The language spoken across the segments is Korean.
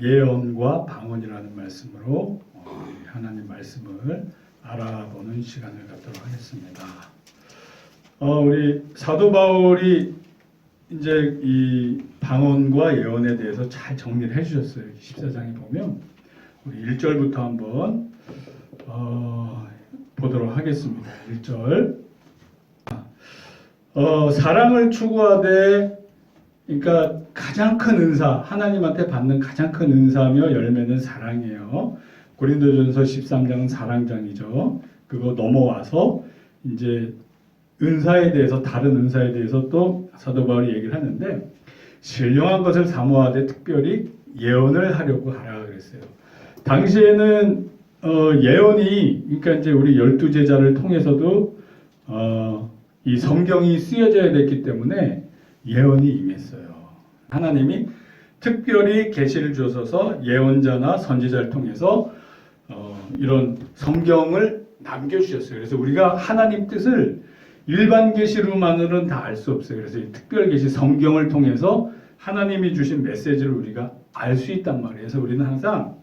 예언과 방언이라는 말씀으로 어, 이 하나님 말씀을 알아보는 시간을 갖도록 하겠습니다. 어, 우리 사도 바울이 이제 이 방언과 예언에 대해서 잘 정리를 해주셨어요. 14장에 보면 우리 1절부터 한번 어, 보도록 하겠습니다. 1절 어, 사랑을 추구하되 그러니까 가장 큰 은사 하나님한테 받는 가장 큰 은사며 열매는 사랑이에요. 고린도전서 13장은 사랑장이죠. 그거 넘어와서 이제 은사에 대해서 다른 은사에 대해서 또 사도 바울이 얘기를 하는데 신령한 것을 사모하되 특별히 예언을 하려고 하라 그랬어요. 당시에는 어, 예언이 그러니까 이제 우리 열두 제자를 통해서도 어, 이 성경이 쓰여져야 됐기 때문에 예언이 임했어요. 하나님이 특별히 계시를 주셔서 예언자나 선지자를 통해서 어, 이런 성경을 남겨주셨어요. 그래서 우리가 하나님 뜻을 일반 계시로만으로는 다 알 수 없어요. 그래서 이 특별 계시 성경을 통해서 하나님이 주신 메시지를 우리가 알 수 있단 말이에요. 그래서 우리는 항상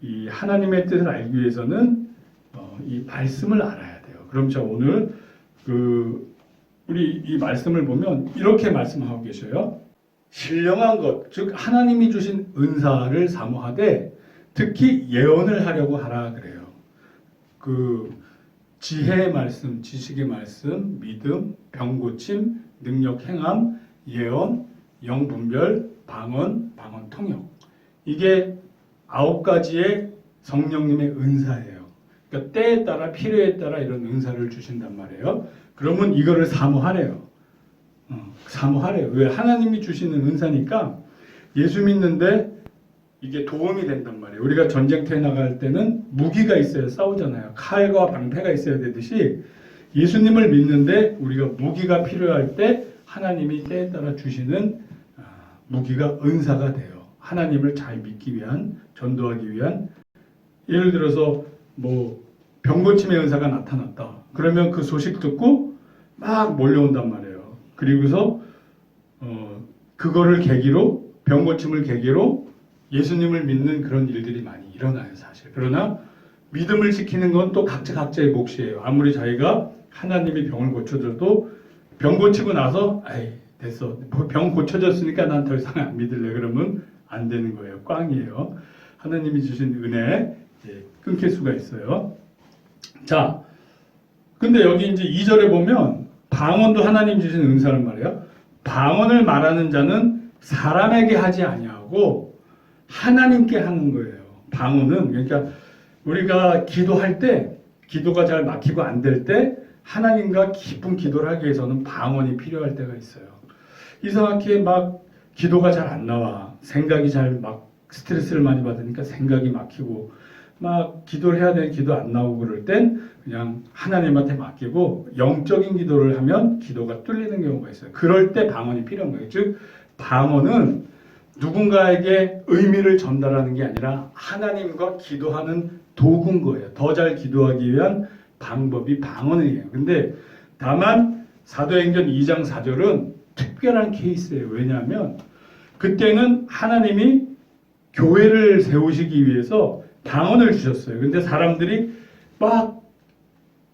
이 하나님의 뜻을 알기 위해서는 어, 이 말씀을 알아야 돼요. 그럼 자 오늘 그 우리 이 말씀을 보면 이렇게 말씀하고 계셔요. 신령한 것, 즉 하나님이 주신 은사를 사모하되 특히 예언을 하려고 하라 그래요. 그 지혜의 말씀, 지식의 말씀, 믿음, 병고침, 능력 행함, 예언, 영분별, 방언, 방언 통역. 이게 아홉 가지의 성령님의 은사예요. 그러니까 때에 따라 필요에 따라 이런 은사를 주신단 말이에요. 그러면 이거를 사모하래요. 어, 사모하래요. 왜 하나님이 주시는 은사니까 예수 믿는데 이게 도움이 된단 말이에요. 우리가 전쟁터에 나갈 때는 무기가 있어야 싸우잖아요. 칼과 방패가 있어야 되듯이 예수님을 믿는데 우리가 무기가 필요할 때 하나님이 때에 따라 주시는 아, 무기가 은사가 돼요. 하나님을 잘 믿기 위한 전도하기 위한 예를 들어서 뭐 병고침의 은사가 나타났다. 그러면 그 소식 듣고 막 몰려온단 말이에요. 그리고서 어, 그거를 계기로 병고침을 계기로 예수님을 믿는 그런 일들이 많이 일어나요, 사실. 그러나 믿음을 지키는 건 또 각자 각자의 몫이에요. 아무리 자기가 하나님이 병을 고쳐줘도 병 고치고 나서 아이 됐어 병 고쳐졌으니까 난 더 이상 안 믿을래 그러면 안 되는 거예요. 꽝이에요. 하나님이 주신 은혜 예, 끊길 수가 있어요. 자, 근데 여기 이제 2절에 보면 방언도 하나님 주신 은사란 말이에요. 방언을 말하는 자는 사람에게 하지 아니하고 하나님께 하는 거예요. 방언은 그러니까 우리가 기도할 때 기도가 잘 막히고 안 될 때 하나님과 깊은 기도를 하기 위해서는 방언이 필요할 때가 있어요. 이상하게 막 기도가 잘 안 나와. 생각이 잘 막 스트레스를 많이 받으니까 생각이 막히고 막 기도를 해야 되는 기도 안 나오고 그럴 땐 그냥 하나님한테 맡기고 영적인 기도를 하면 기도가 뚫리는 경우가 있어요. 그럴 때 방언이 필요한 거예요. 즉 방언은 누군가에게 의미를 전달하는 게 아니라 하나님과 기도하는 도구인 거예요. 더 잘 기도하기 위한 방법이 방언이에요. 근데 다만 사도행전 2장 4절은 특별한 케이스예요. 왜냐하면 그때는 하나님이 교회를 세우시기 위해서 방언을 주셨어요. 근데 사람들이 막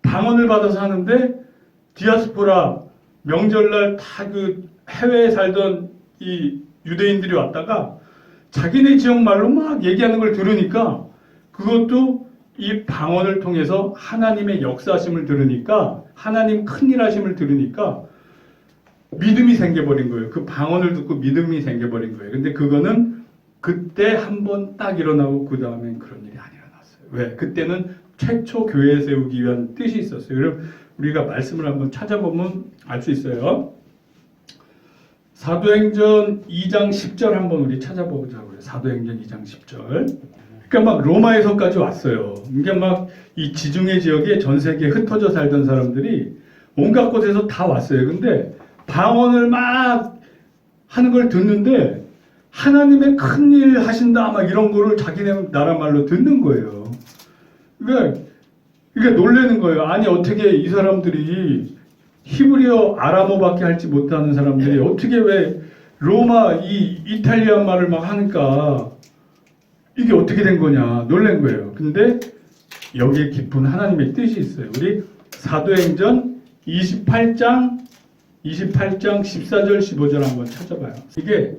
방언을 받아서 하는데 디아스포라 명절날 다 그 해외에 살던 이 유대인들이 왔다가 자기네 지역 말로 막 얘기하는 걸 들으니까 그것도 이 방언을 통해서 하나님의 역사하심을 들으니까 하나님 큰일 하심을 들으니까 믿음이 생겨버린 거예요. 그 방언을 듣고 믿음이 생겨버린 거예요. 근데 그거는 그때 한 번 딱 일어나고 그 다음엔 그런 일이 안 일어났어요. 왜? 그때는 최초 교회 세우기 위한 뜻이 있었어요. 그럼 우리가 말씀을 한번 찾아보면 알 수 있어요. 사도행전 2장 10절 한번 우리 찾아보자고요. 사도행전 2장 10절. 그러니까 막 로마에서까지 왔어요. 그러니까 막 이 지중해 지역에 전 세계에 흩어져 살던 사람들이 온갖 곳에서 다 왔어요. 근데 방언을 막 하는 걸 듣는데 하나님의 큰 일 하신다 막 이런 거를 자기네 나라 말로 듣는 거예요. 그러니까 그러니까 놀라는 거예요. 아니 어떻게 이 사람들이 히브리어 아람어밖에 할지 못하는 사람들이 어떻게 왜 로마 이 이탈리아 말을 막 하니까 이게 어떻게 된 거냐 놀란 거예요. 근데 여기에 깊은 하나님의 뜻이 있어요. 우리 사도행전 28장 28장 14절 15절 한번 찾아봐요. 이게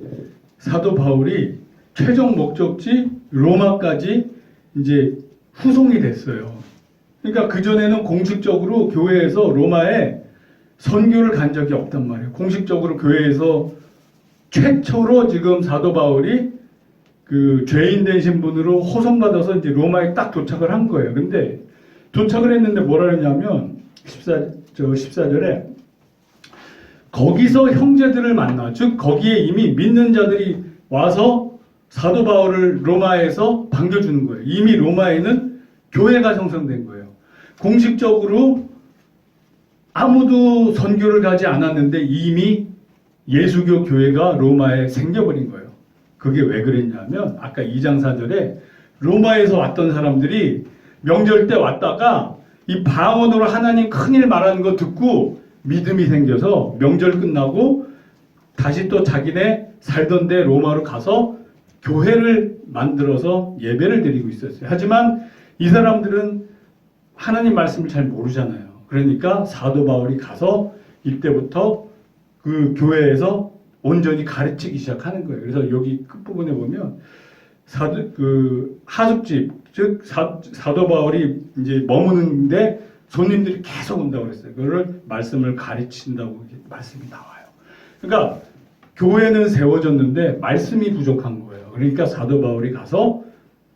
사도 바울이 최종 목적지 로마까지 이제 후송이 됐어요. 그러니까 그 전에는 공식적으로 교회에서 로마에 선교를 간 적이 없단 말이에요. 공식적으로 교회에서 최초로 지금 사도 바울이 그 죄인 된 신분으로 호송받아서 이제 로마에 딱 도착을 한 거예요. 근데 도착을 했는데 뭐라 그랬냐면 14, 저 14절에 거기서 형제들을 만나 즉 거기에 이미 믿는 자들이 와서 사도 바울을 로마에서 반겨주는 거예요. 이미 로마에는 교회가 형성된 거예요. 공식적으로 아무도 선교를 가지 않았는데 이미 예수교 교회가 로마에 생겨버린 거예요. 그게 왜 그랬냐면 아까 2장 4절에 로마에서 왔던 사람들이 명절 때 왔다가 이 방언으로 하나님 큰일 말하는 거 듣고 믿음이 생겨서 명절 끝나고 다시 또 자기네 살던 데 로마로 가서 교회를 만들어서 예배를 드리고 있었어요. 하지만 이 사람들은 하나님 말씀을 잘 모르잖아요. 그러니까 사도 바울이 가서 이때부터 그 교회에서 온전히 가르치기 시작하는 거예요. 그래서 여기 끝부분에 보면 사도 그 하숙집 즉 사, 사도 바울이 이제 머무는데 손님들이 계속 온다고 그랬어요. 그거를 말씀을 가르친다고 말씀이 나와요. 그러니까 교회는 세워졌는데 말씀이 부족한 거예요. 그러니까 사도 바울이 가서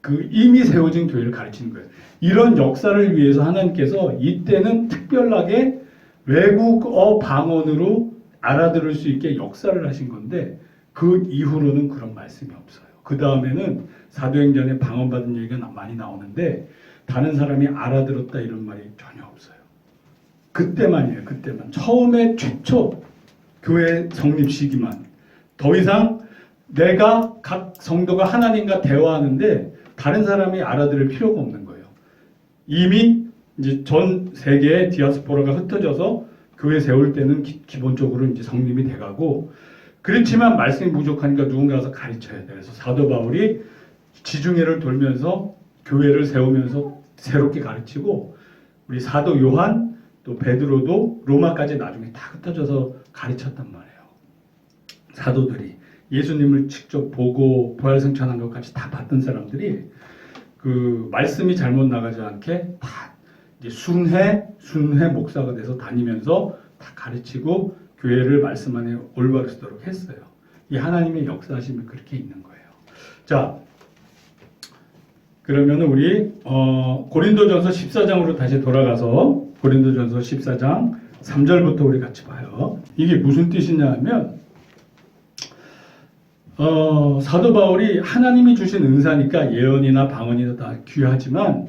그 이미 세워진 교회를 가르치는 거예요. 이런 역사를 위해서 하나님께서 이때는 특별하게 외국어 방언으로 알아들을 수 있게 역사를 하신 건데 그 이후로는 그런 말씀이 없어요. 그 다음에는 사도행전에 방언받은 얘기가 나- 많이 나오는데 다른 사람이 알아들었다 이런 말이 전혀 없어요. 그때만이에요. 그때만. 처음에 최초 교회 성립 시기만. 더 이상 내가 각 성도가 하나님과 대화하는데 다른 사람이 알아들을 필요가 없는 거예요. 이미 이제 전 세계에 디아스포라가 흩어져서 교회 세울 때는 기, 기본적으로 이제 성립이 돼가고 그렇지만 말씀이 부족하니까 누군가서 가르쳐야 돼. 그래서 사도 바울이 지중해를 돌면서 교회를 세우면서 새롭게 가르치고 우리 사도 요한 또 베드로도 로마까지 나중에 다 흩어져서 가르쳤단 말이에요. 사도들이 예수님을 직접 보고 부활승천한 것까지 다 봤던 사람들이 그 말씀이 잘못 나가지 않게 다 이제 순회 순회 목사가 돼서 다니면서 다 가르치고 교회를 말씀 안에 올바로 쓰도록 했어요. 이 하나님의 역사하심이 그렇게 있는 거예요. 자, 그러면 우리 어, 고린도전서 14장으로 다시 돌아가서 고린도전서 14장 3절부터 우리 같이 봐요. 이게 무슨 뜻이냐면 어, 사도 바울이 하나님이 주신 은사니까 예언이나 방언이나 다 귀하지만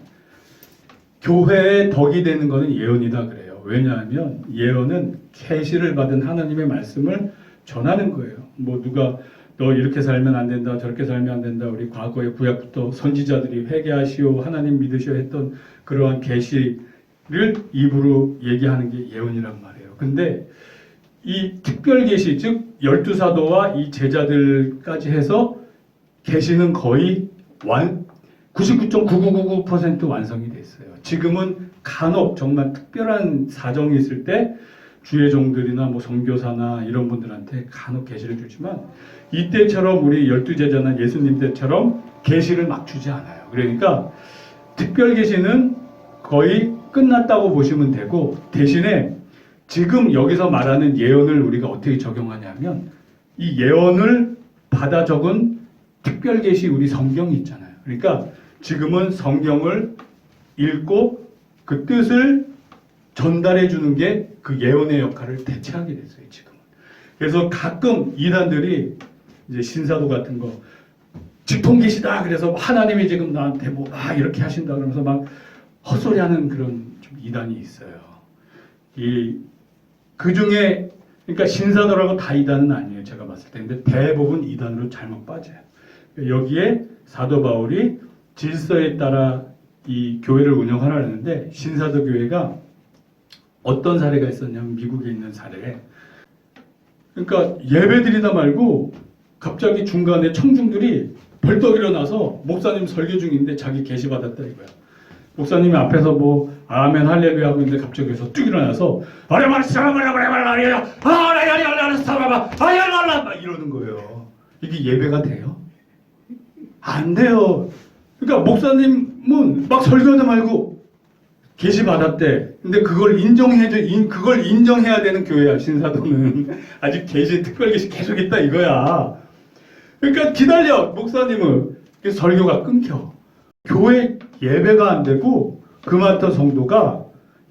교회에 덕이 되는 것은 예언이다 그래요. 왜냐하면 예언은 계시를 받은 하나님의 말씀을 전하는 거예요. 뭐 누가 너 이렇게 살면 안 된다, 저렇게 살면 안 된다. 우리 과거의 구약부터 선지자들이 회개하시오, 하나님 믿으시오 했던 그러한 계시를 입으로 얘기하는 게 예언이란 말이에요. 근데 이 특별 계시 즉 열두 사도와 이 제자들까지 해서 계시는 거의 완 99.9999% 완성이 됐어요. 지금은 간혹 정말 특별한 사정이 있을 때 주의 종들이나 뭐 선교사나 이런 분들한테 간혹 계시를 주지만 이때처럼 우리 열두 제자나 예수님 때처럼 계시를 막 주지 않아요. 그러니까 특별 계시는 거의 끝났다고 보시면 되고 대신에 지금 여기서 말하는 예언을 우리가 어떻게 적용하냐면 이 예언을 받아 적은 특별 계시 우리 성경이 있잖아요. 그러니까 지금은 성경을 읽고 그 뜻을 전달해 주는 게 그 예언의 역할을 대체하게 됐어요, 지금은. 그래서 가끔 이단들이 이제 신사도 같은 거 직통 계시다 그래서 하나님이 지금 나한테 뭐 아 이렇게 하신다 그러면서 막 헛소리하는 그런 좀 이단이 있어요. 이 그 중에 그러니까 신사도라고 다 이단은 아니에요. 제가 봤을 때. 근데 대부분 이단으로 잘못 빠져요. 여기에 사도 바울이 질서에 따라 이 교회를 운영하라는데 신사도 교회가 어떤 사례가 있었냐면 미국에 있는 사례. 그러니까 예배 드리다 말고 갑자기 중간에 청중들이 벌떡 일어나서 목사님 설교 중인데 자기 계시 받았다 이거야. 목사님이 앞에서 뭐 아멘 할렐루야 하고 있는데 갑자기 그래서 뚝 일어나서 아레마리 사라마라마라마라야 아라야야야라 사라마 아야라라 막 이러는 거예요. 이게 예배가 돼요? 안 돼요. 그러니까 목사님은 막 설교하지 말고 계시 받았대. 근데 그걸 인정해줘, 인, 그걸 인정해야 되는 교회야, 신사도는. 아직 계시, 특별 계시 계속 있다 이거야. 그러니까 기다려, 목사님은. 설교가 끊겨. 교회 예배가 안 되고, 그마터 성도가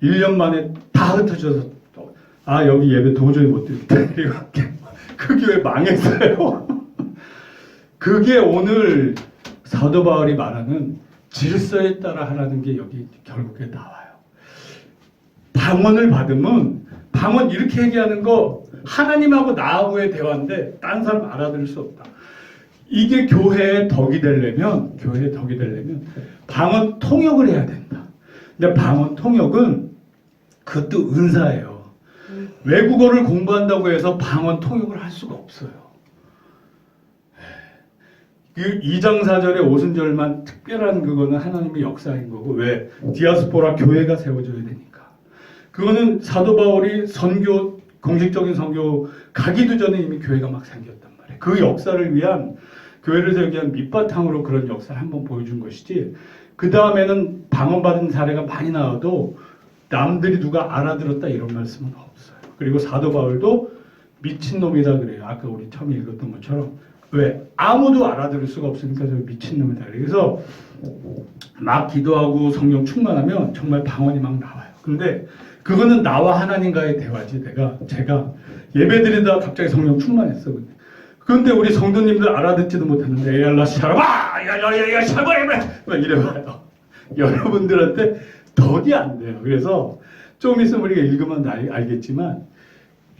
1년 만에 다 흩어져서, 또, 아, 여기 예배 도저히 못 드리겠다. 그 교회 망했어요. 그게 오늘 사도 바울이 말하는 질서에 따라 하라는 게 여기 결국에 나와요. 방언을 받으면 방언 이렇게 얘기하는 거 하나님하고 나하고의 대화인데 딴 사람 알아들을 수 없다. 이게 교회의 덕이 되려면 교회의 덕이 되려면 방언 통역을 해야 된다. 근데 방언 통역은 그것도 은사예요. 외국어를 공부한다고 해서 방언 통역을 할 수가 없어요. 그 2장 4절의 오순절만 특별한 그거는 하나님의 역사인 거고 왜 디아스포라 교회가 세워져야 되니까 그거는 사도 바울이 선교 공식적인 선교 가기도 전에 이미 교회가 막 생겼단 말이에요. 그 역사를 위한 교회를 세우기 위한 밑바탕으로 그런 역사를 한번 보여준 것이지 그 다음에는 방언받은 사례가 많이 나와도 남들이 누가 알아들었다 이런 말씀은 없어요. 그리고 사도 바울도 미친놈이다 그래요. 아까 우리 처음에 읽었던 것처럼 왜 아무도 알아들을 수가 없으니까 저 미친놈이다. 그래서 막 기도하고 성령 충만하면 정말 방언이 막 나와요. 근데 그거는 나와 하나님과의 대화지 내가 제가 예배드리다 갑자기 성령 충만했어. 근데 그런데 우리 성도님들 알아듣지도 못하는데 에알라 샤라바 야야야야 막 이래봐요. 여러분들한테 덕이 안 돼요. 그래서 좀 있으면 우리가 읽으면 알, 알겠지만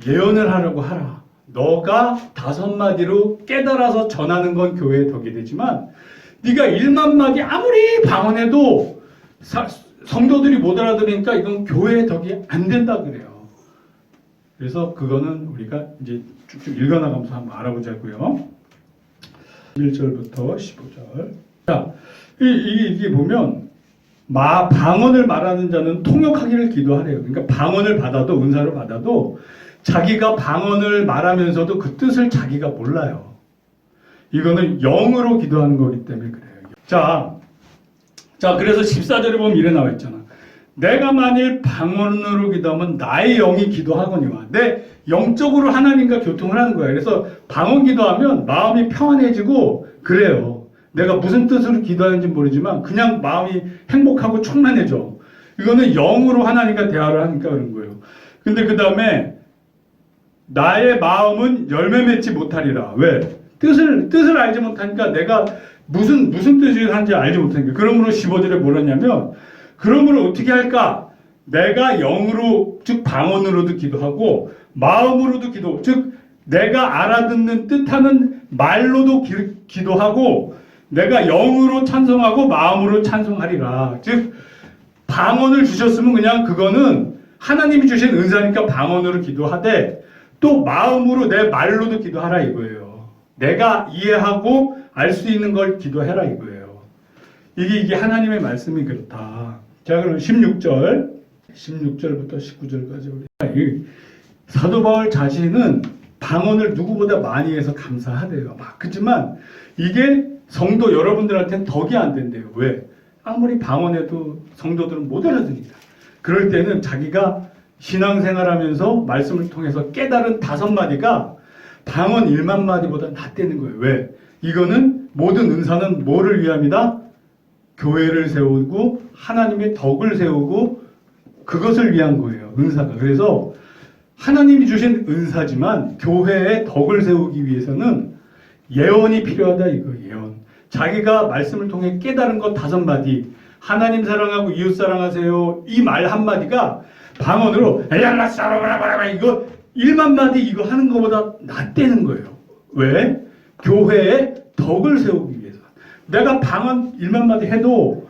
예언을 하려고 하라. 너가 다섯 마디로 깨달아서 전하는 건 교회의 덕이 되지만 네가 일만 마디 아무리 방언해도 사- 성도들이 못 알아들으니까 이건 교회의 덕이 안 된다 그래요. 그래서 그거는 우리가 이제 쭉쭉 읽어나가면서 한번 알아보자고요. 1절부터 15절. 자, 이, 이, 이게 보면 마 방언을 말하는 자는 통역하기를 기도하래요. 그러니까 방언을 받아도 은사를 받아도 자기가 방언을 말하면서도 그 뜻을 자기가 몰라요. 이거는 영으로 기도하는 거기 때문에 그래요. 자, 자 그래서 14절에 보면 이래 나와 있잖아. 내가 만일 방언으로 기도하면 나의 영이 기도하거니와 내 영적으로 하나님과 교통을 하는 거야. 그래서 방언 기도하면 마음이 평안해지고 그래요. 내가 무슨 뜻으로 기도하는지 모르지만 그냥 마음이 행복하고 충만해져. 이거는 영으로 하나님과 대화를 하니까 그런 거예요. 근데 그 다음에 나의 마음은 열매 맺지 못하리라. 왜? 뜻을 뜻을 알지 못하니까 내가 무슨 무슨 뜻을 하는지 알지 못하니까. 그러므로 15절에 뭐라냐면 그러므로 어떻게 할까? 내가 영으로 즉 방언으로도 기도하고 마음으로도 기도 즉 내가 알아듣는 뜻하는 말로도 기, 기도하고 내가 영으로 찬송하고 마음으로 찬송하리라. 즉 방언을 주셨으면 그냥 그거는 하나님이 주신 은사니까 방언으로 기도하되 또 마음으로 내 말로도 기도하라 이거예요. 내가 이해하고 알 수 있는 걸 기도해라 이거예요. 이게 이게 하나님의 말씀이 그렇다. 자 그럼 16절 16절부터 19절까지 우리 이 사도 바울 자신은 방언을 누구보다 많이 해서 감사하대요. 막 그렇지만 이게 성도 여러분들한테는 덕이 안 된대요. 왜? 아무리 방언해도 성도들은 못 알아듣니까. 그럴 때는 자기가 신앙생활하면서 말씀을 통해서 깨달은 다섯 마디가 방언 1만 마디보다 낫다는 거예요. 왜? 이거는 모든 은사는 뭐를 위함이다? 교회를 세우고 하나님의 덕을 세우고 그것을 위한 거예요. 은사가. 그래서 하나님이 주신 은사지만 교회의 덕을 세우기 위해서는 예언이 필요하다 이거 예언. 자기가 말씀을 통해 깨달은 것 다섯 마디. 하나님 사랑하고 이웃 사랑하세요. 이 말 한 마디가 방언으로 엘랄라 사라바라바라 이거 1만 마디 이거 하는 것보다 낫다는 거예요. 왜? 교회의 덕을 세우기 위해서. 내가 방언 1만 마디 해도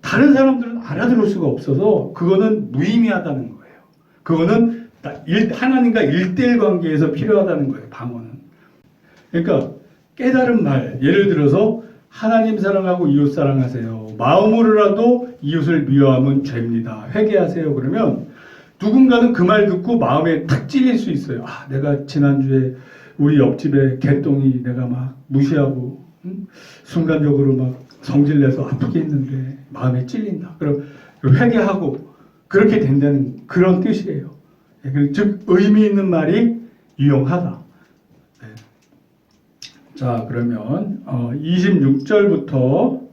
다른 사람들은 알아들을 수가 없어서 그거는 무의미하다는 거예요. 그거는 하나님과 일대일 관계에서 필요하다는 거예요. 방언은. 그러니까 깨달은 말, 예를 들어서 하나님 사랑하고 이웃 사랑하세요. 마음으로라도 이웃을 미워하면 죄입니다. 회개하세요. 그러면 누군가는 그 말 듣고 마음에 탁 찔릴 수 있어요. 아, 내가 지난주에 우리 옆집에 개똥이 내가 막 무시하고 응? 순간적으로 막 성질내서 아프게 했는데 마음에 찔린다. 그럼 회개하고 그렇게 된다는 그런 뜻이에요. 예, 그- 즉 의미 있는 말이 유용하다. 네. 자 그러면 어, 26절부터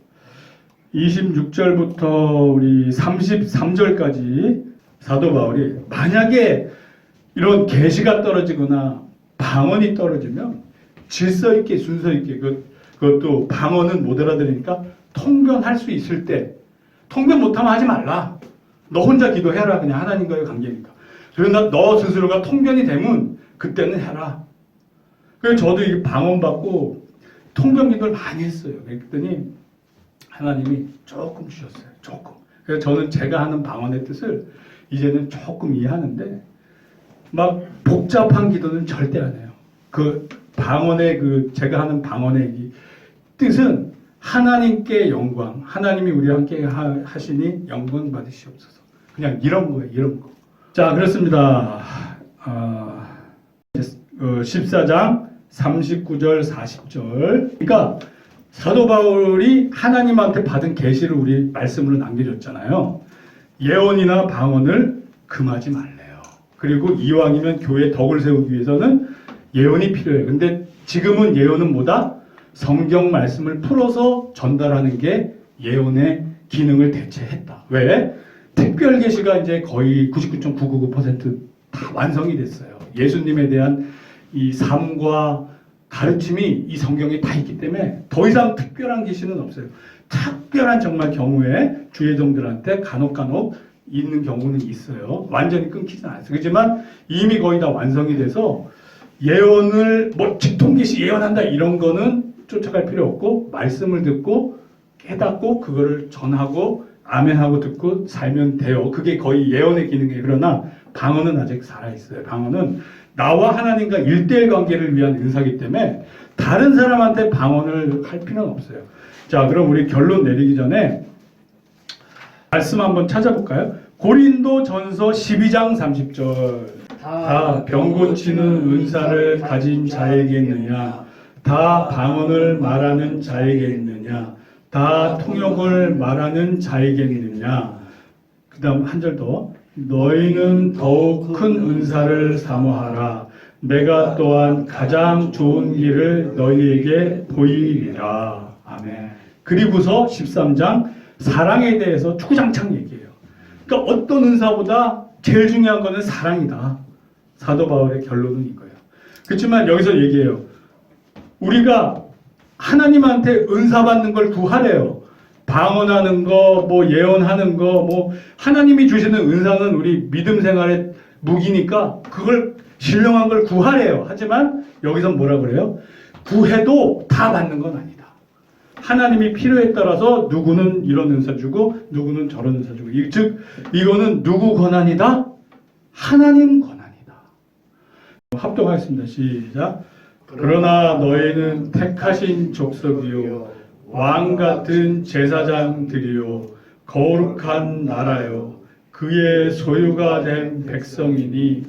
26절부터 우리 33절까지 사도 바울이 만약에 이런 계시가 떨어지거나 방언이 떨어지면 질서 있게 순서 있게 그, 그것도 방언은 못 알아들으니까 통변할 수 있을 때 통변 못하면 하지 말라. 너 혼자 기도해라. 그냥 하나님과의 관계니까. 그러나 너 스스로가 통변이 되면 그때는 해라. 그래서 저도 이 방언 받고 통변 기도를 많이 했어요. 그랬더니 하나님이 조금 주셨어요. 조금. 그래서 저는 제가 하는 방언의 뜻을 이제는 조금 이해하는데 막 복잡한 기도는 절대 안 해요. 그 방언의 그 제가 하는 방언의 이 뜻은 하나님께 영광, 하나님이 우리와 함께 하- 하시니 영광 받으시옵소서. 그냥 이런 거예요, 이런 거. 자, 그렇습니다. 아, 14장 39절 40절. 그러니까 사도 바울이 하나님한테 받은 계시를 우리 말씀으로 남겨줬잖아요. 예언이나 방언을 금하지 말래요. 그리고 이왕이면 교회 덕을 세우기 위해서는 예언이 필요해요. 근데 지금은 예언은 뭐다? 성경 말씀을 풀어서 전달하는 게 예언의 기능을 대체했다. 왜? 특별 계시가 이제 거의 99.999%다 완성이 됐어요. 예수님에 대한 이 삶과 가르침이 이 성경에 다 있기 때문에 더 이상 특별한 계시는 없어요. 특별한 정말 경우에 주의종들한테 간혹 간혹 있는 경우는 있어요. 완전히 끊기진 않아요. 그렇지만 이미 거의 다 완성이 돼서 예언을 뭐 직통계시 예언한다 이런 거는 쫓아갈 필요 없고 말씀을 듣고 깨닫고 그거를 전하고 아멘하고 듣고 살면 돼요. 그게 거의 예언의 기능이에요. 그러나 방언은 아직 살아 있어요. 방언은 나와 하나님과 일대일 관계를 위한 은사기 때문에 다른 사람한테 방언을 할 필요는 없어요. 자, 그럼 우리 결론 내리기 전에 말씀 한번 찾아볼까요? 고린도 전서 12장 30절. 다 병고 치는 은사를 가진 자에게 있느냐? 다 방언을 말하는 자에게 있느냐? 다 통역을 말하는 자에게 있느냐? 그 다음 한 절 더. 너희는 더욱 큰 은사를 사모하라. 내가 또한 가장 좋은 길을 너희에게 보이리라. 아멘. 그리고서 13장 사랑에 대해서 주구장창 얘기해요. 그러니까 어떤 은사보다 제일 중요한 거는 사랑이다. 사도 바울의 결론은 이거예요. 그렇지만 여기서 얘기해요. 우리가 하나님한테 은사 받는 걸 구하래요. 방언하는 거, 뭐 예언하는 거, 뭐 하나님이 주시는 은사는 우리 믿음 생활의 무기니까 그걸 신령한 걸 구하래요. 하지만 여기서 뭐라 그래요? 구해도 다 받는 건 아니다. 하나님이 필요에 따라서 누구는 이런 은사 주고 누구는 저런 은사 주고 이- 즉 이거는 누구 권한이다? 하나님 권한이다. 합동하겠습니다. 시작. 그러나 너희는 택하신 족속이요 왕 같은 제사장들이요 거룩한 나라요 그의 소유가 된 백성이니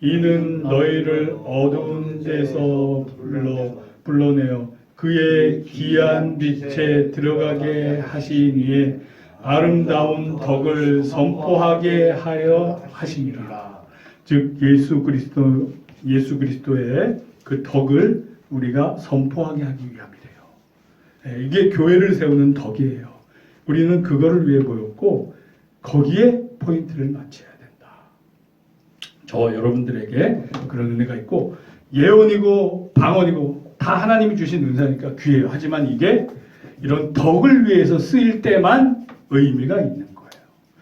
이는 너희를 어두운 데서 불러 불러내어 그의 귀한 빛에 들어가게 하신 이에 아름다운 덕을 선포하게 하여 하시니라. 즉 예수 그리스도 예수 그리스도의 그 덕을 우리가 선포하게 하기 위함 예, 이게 교회를 세우는 덕이에요. 우리는 그거를 위해 모였고 거기에 포인트를 맞춰야 된다. 저 여러분들에게 그런 은혜가 있고 예언이고 방언이고 다 하나님이 주신 은사니까 귀해요. 하지만 이게 이런 덕을 위해서 쓰일 때만 의미가 있는